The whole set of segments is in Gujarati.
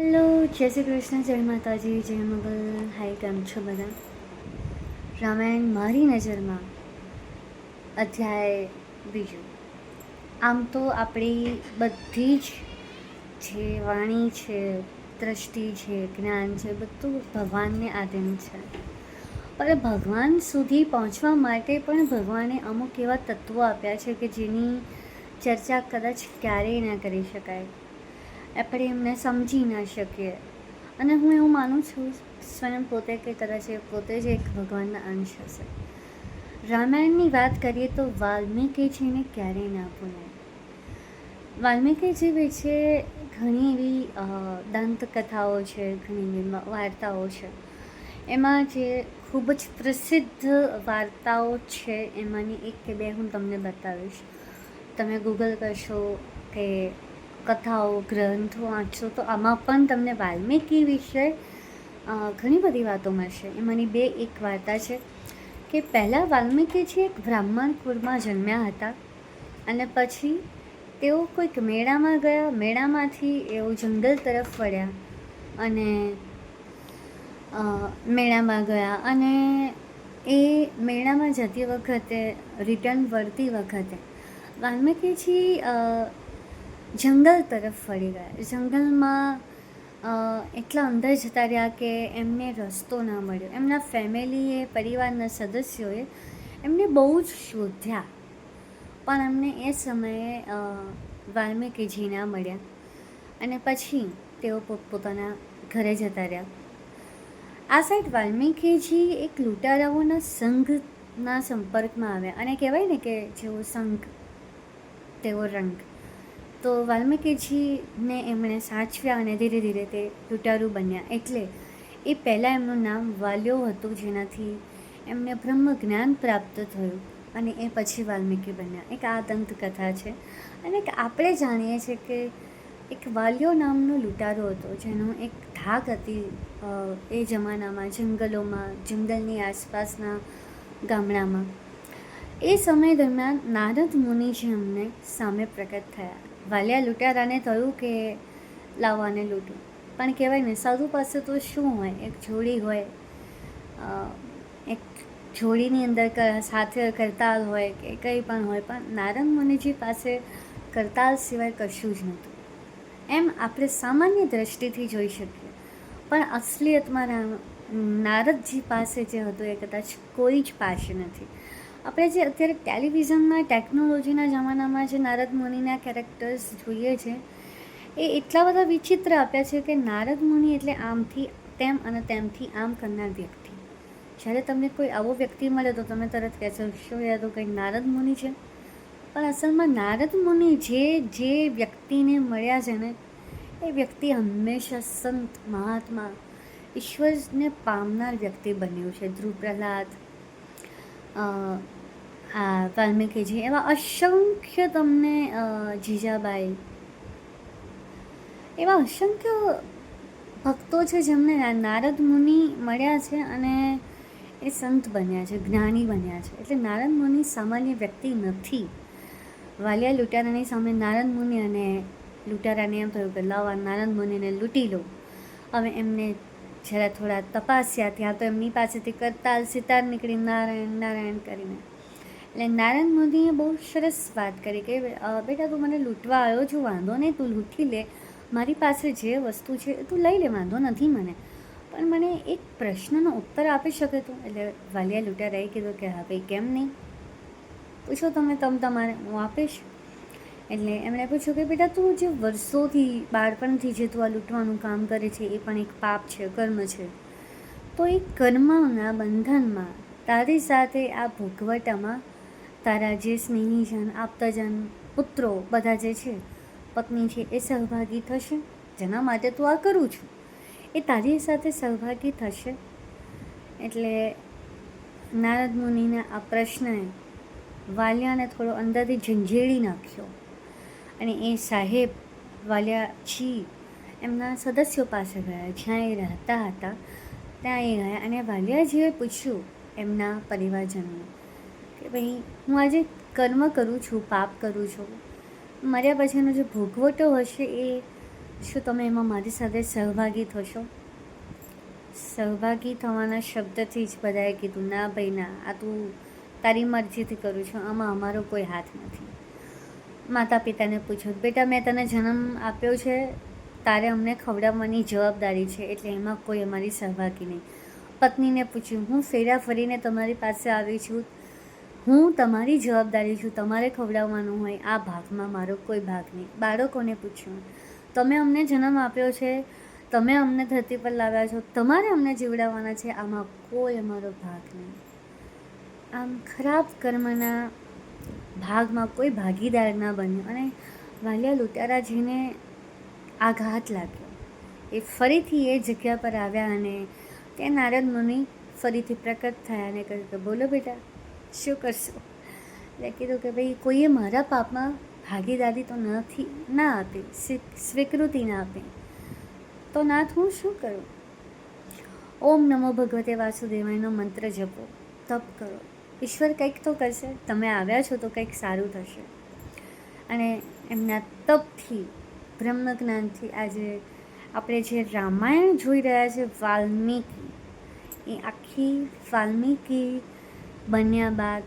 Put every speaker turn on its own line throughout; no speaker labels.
હેલો જય શ્રી કૃષ્ણ જય માતાજી જય મંગલ હાય કેમ છો બધા રામાયણ મારી નજરમાં અધ્યાય બીજું આમ તો આપણી બધી જ જે વાણી છે, દ્રષ્ટિ છે, જ્ઞાન છે, બધું ભગવાનને આધીન છે. પણ ભગવાન સુધી પહોંચવા માટે પણ ભગવાને અમુક એવા તત્વો આપ્યા છે કે જેની ચર્ચા કદાચ ક્યારેય ના કરી શકાય. આપણે એમને સમજી ના શકીએ. અને હું એવું માનું છું, સ્વયં પોતે કે કદાચ એ પોતે જ એક ભગવાનના અંશ હશે. રામાયણની વાત કરીએ તો વાલ્મીકીજીને ક્યારેય ના ભૂલાય વાલ્મીકીજી વિશે ઘણી એવી દંતકથાઓ છે, ઘણી એવી વાર્તાઓ છે. એમાં જે ખૂબ જ પ્રસિદ્ધ વાર્તાઓ છે, એમાંની એક કે બે હું તમને બતાવીશ. તમે ગૂગલ કરશો કે કથાઓ, ગ્રંથો વાંચશો તો આમાં પણ તમને વાલ્મીકી વિશે ઘણી બધી વાતો મળશે. એમાંની બે એક વાર્તા છે કે પહેલાં વાલ્મીકીજી એક બ્રાહ્મણ કુળમાં જન્મ્યા હતા અને પછી તેઓ કોઈક મેળામાં ગયા, મેળામાંથી એઓ જંગલ તરફ વળ્યા અને મેળામાં ગયા અને એ મેળામાં જતી વખતે રિટર્ન વળતી વખતે વાલ્મીકીજી જંગલ તરફ વળી ગયા. જંગલમાં એટલા અંદર જતા રહ્યા કે એમને રસ્તો ના મળ્યો. એમના ફેમિલીએ પરિવારના સદસ્યોએ એમને બહુ જ શોધ્યા. પણ એમને એ સમયે વાલ્મીકીજી ના મળ્યા. અને પછી તેઓ પોતપોતાના ઘરે જતા રહ્યા. આ સાઈડ વાલ્મીકીજી એક લૂંટારાઓના સંઘના સંપર્કમાં આવ્યા. અને કહેવાય ને કે જેવો સંઘ તેવો રંગ. તો વાલ્મીકીજીને એમણે સાચવ્યા અને ધીરે ધીરે તે લૂંટારું બન્યા. એટલે એ પહેલાં એમનું નામ વાલ્યો હતું, જેનાથી એમને બ્રહ્મ જ્ઞાન પ્રાપ્ત થયું અને એ પછી વાલ્મીકી બન્યા. એક આ દંતકથા છે. અને આપણે જાણીએ છીએ કે એક વાલ્યો નામનો લૂંટારો હતો, જેનો એક ધાક હતી એ જમાનામાં જંગલોમાં, જંગલની આસપાસના ગામડામાં. એ સમય દરમિયાન નારદ મુનિજી અમને સામે પ્રગટ થયા. વાલિયા લૂંટારાને થયું કે લાવવાને લૂંટું. પણ કહેવાય ને, સાધુ પાસે તો શું હોય? એક જોડી હોય એક જોડીની અંદર સાથે કરતાલ હોય કે કંઈ પણ હોય, પણ નારદ મુનિજી પાસે કરતાલ સિવાય કશું જ નહોતું. એમ આપણે સામાન્ય દ્રષ્ટિથી જોઈ શકીએ. પણ અસલિયતમાં નારદજી પાસે જે હતું એ કદાચ કોઈ જ પાસે નથી. આપણે જે અત્યારે ટેલિવિઝનમાં ટેકનોલોજીના જમાનામાં જે નારદ મુનિના કેરેક્ટર્સ જોઈએ છે, એ એટલા બધા વિચિત્ર આપ્યા છે કે નારદ મુનિ એટલે આમથી તેમ અને તેમથી આમ કરનાર વ્યક્તિ. જ્યારે તમને કોઈ આવો વ્યક્તિ મળે તો તમે તરત કહેશો, શું યાર, તો કંઈ નારદ મુનિ છે? પણ અસલમાં નારદ મુનિ જે જે વ્યક્તિને મળ્યા છે ને, એ વ્યક્તિ હંમેશા સંત, મહાત્મા, ઈશ્વરને પામનાર વ્યક્તિ બન્યું છે. ધ્રુવ પ્રહલાદ આ વાલ્મીકીજી એવા અસંખ્ય તમને જીજાબાઈ. એવા અસંખ્ય ભક્તો છે જેમને નારદ મુનિ મળ્યા છે અને એ સંત બન્યા છે, જ્ઞાની બન્યા છે. એટલે નારદ મુનિ સામાન્ય વ્યક્તિ નથી. વાલિયા લૂંટારાની સામે નારદ મુનિ અને લૂંટારાને એમ થયું કે લાવ નારદ મુનિને લૂંટી લો. હવે એમને જરા થોડા તપાસ્યા ત્યાં તો એમની પાસેથી કરતાલ સિતાર નીકળી નારાયણ નારાયણ કરીને. એટલે નારાયણ મોદીએ બહુ સરસ વાત કરી કે બેટા તું મને લૂંટવા આવ્યો છું, વાંધો નહીં, તું લૂંટી લે. મારી પાસે જે વસ્તુ છે એ તું લઈ લે, વાંધો નથી મને. પણ મને એક પ્રશ્નનો ઉત્તર આપી શકે તું? એટલે વાલિયા લૂંટારાએ કીધું કે, હા ભાઈ, કેમ નહીં? પૂછો તમે, તમ તમારે, હું આપીશ. એટલે એમણે પૂછ્યું કે, બેટા, તું જે વર્ષોથી બાળપણથી જે તું આ લૂંટવાનું કામ કરે છે, એ પણ એક પાપ છે, કર્મ છે. તો એ કર્મના બંધનમાં તારી સાથે આ ભોગવટામાં તારા જે સ્નેહીજન આપતાજન પુત્રો બધા જે છે, પત્ની છે, એ સહભાગી થશે? જેના માટે તું આ કરું છું. એ તારી સાથે સહભાગી થશે? એટલે નારદ મુનિના આ પ્રશ્નએ વાલિયાને થોડો અંદરથી ઝંઝેડી નાખ્યો. અને એ સાહેબ વાલિયાજી એમના સદસ્યો પાસે ગયા, જ્યાં એ રહેતા હતા, ત્યાં એ ગયા અને વાલિયાજીએ પૂછ્યું એમના પરિવારજનોને કે ભાઈ, હું આજે કર્મ કરું છું, પાપ કરું છું. મર્યા પછીનો જે ભોગવટો હશે એ શું તમે એમાં મારી સાથે સહભાગી થશો? સહભાગી થવાના શબ્દથી જ બધાએ કીધું, ના ભાઈ, ના, આ તું તારી મરજીથી કરું છું, આમાં અમારો કોઈ હાથ નથી. માતા પિતાને પૂછો બેટા, મેં તને જન્મ આપ્યો છે, તારે અમને ખવડાવવાની જવાબદારી છે, એટલે એમાં કોઈ અમારી સહભાગી નહીં. પત્નીને પૂછ્યું, હું ફેરા ફરીને તમારી પાસે આવી છું? હું તમારી જવાબદારી છું, તમારે ખવડાવવાનું હોય, આ ભાગમાં મારો કોઈ ભાગ નહીં. બાળકોને પૂછ્યું, તમે અમને જન્મ આપ્યો છે, તમે અમને ધરતી પર લાવ્યા છો, તમારે અમને જીવડાવવાના છે, આમાં કોઈ અમારો ભાગ નહીં. આમ ખરાબ કર્મના ભાગમાં કોઈ ભાગીદાર ન બન્યો અને વાલિયા લૂંટારાજીને આઘાત લાગ્યો. એ ફરીથી એ જગ્યા પર આવ્યા અને તે નારદ મુનિ ફરીથી પ્રકટ થયા અને કહ્યું કે બોલો બેટા, શું કરશો? એટલે કીધું કે ભાઈ, કોઈએ મારા પાપમાં ભાગીદારી તો નથી, ના આપી સ્વી- સ્વીકૃતિ ના આપી. તો નાથ, હું શું કરું? ઓમ નમો ભગવતે વાસુદેવાયનો મંત્ર જપો, તપ કરો. ઈશ્વર કંઈક તો કરશે, તમે આવ્યા છો તો કંઈક સારું થશે. અને એમના તપથી બ્રહ્મ જ્ઞાનથી આજે આપણે જે રામાયણ જોઈ રહ્યા છે, વાલ્મીકી, એ આખી વાલ્મીકી બન્યા બાદ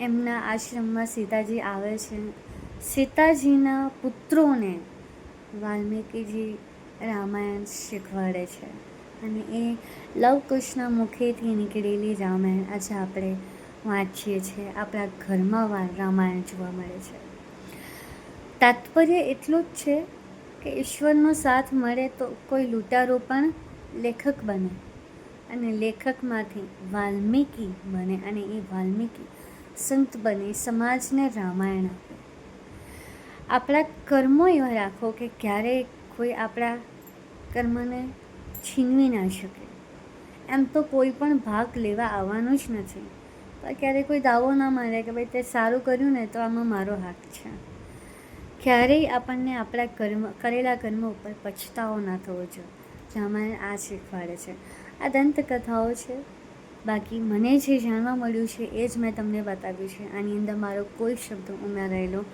એમના આશ્રમમાં સીતાજી આવે છે. સીતાજીના પુત્રોને વાલ્મીકીજી રામાયણ શીખવાડે છે. અને એ લવકુશના મુખેથી નીકળેલી રામાયણ આજે આપણે વાંચીએ છીએ. આપણા ઘરમાં રામાયણ જોવા મળે છે. તાત્પર્ય એટલું જ છે કે ઈશ્વરનો સાથ મળે તો કોઈ લૂંટારો પણ લેખક બને અને લેખકમાંથી વાલ્મીકી બને અને એ વાલ્મીકી સંત બને સમાજને રામાયણ આપે. આપણા કર્મો એવા રાખો કે ક્યારેય કોઈ આપણા કર્મને છીનવી ના શકે. એમ તો કોઈ પણ ભાગ લેવા આવવાનું જ નથી. પણ ક્યારેય કોઈ દાવો ના માને કે ભાઈ તે સારું કર્યું ને તો આમાં મારો હાથ છે. ક્યારેય આપણને આપણા કર્મ, કરેલા કર્મ ઉપર પછતાવો ના થવો જોઈએ. રામાયણ આ શીખવાડે છે. આ દંતકથાઓ છે. બાકી મને જે જાણવા મળ્યું છે એ જ મેં તમને બતાવ્યું છે. આની અંદર મારો કોઈ શબ્દ ઉમેરાયેલો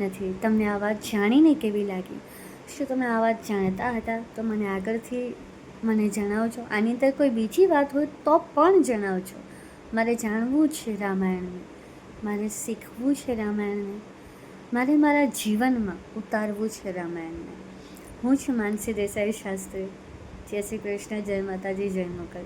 નથી. તમને આ વાત જાણીને કેવી લાગી? શું તમે આ વાત જાણતા હતા? તો મને આગળથી મને જણાવજો. આની અંદર કોઈ બીજી વાત હોય તો પણ જણાવજો. મારે જાણવું છે રામાયણને. મારે શીખવું છે રામાયણને. મારે મારા જીવનમાં ઉતારવું છે રામાયણને. હું છું માનસી દેસાઈ શાસ્ત્રી. જય શ્રી કૃષ્ણ, જય માતાજી, જય મોકલ.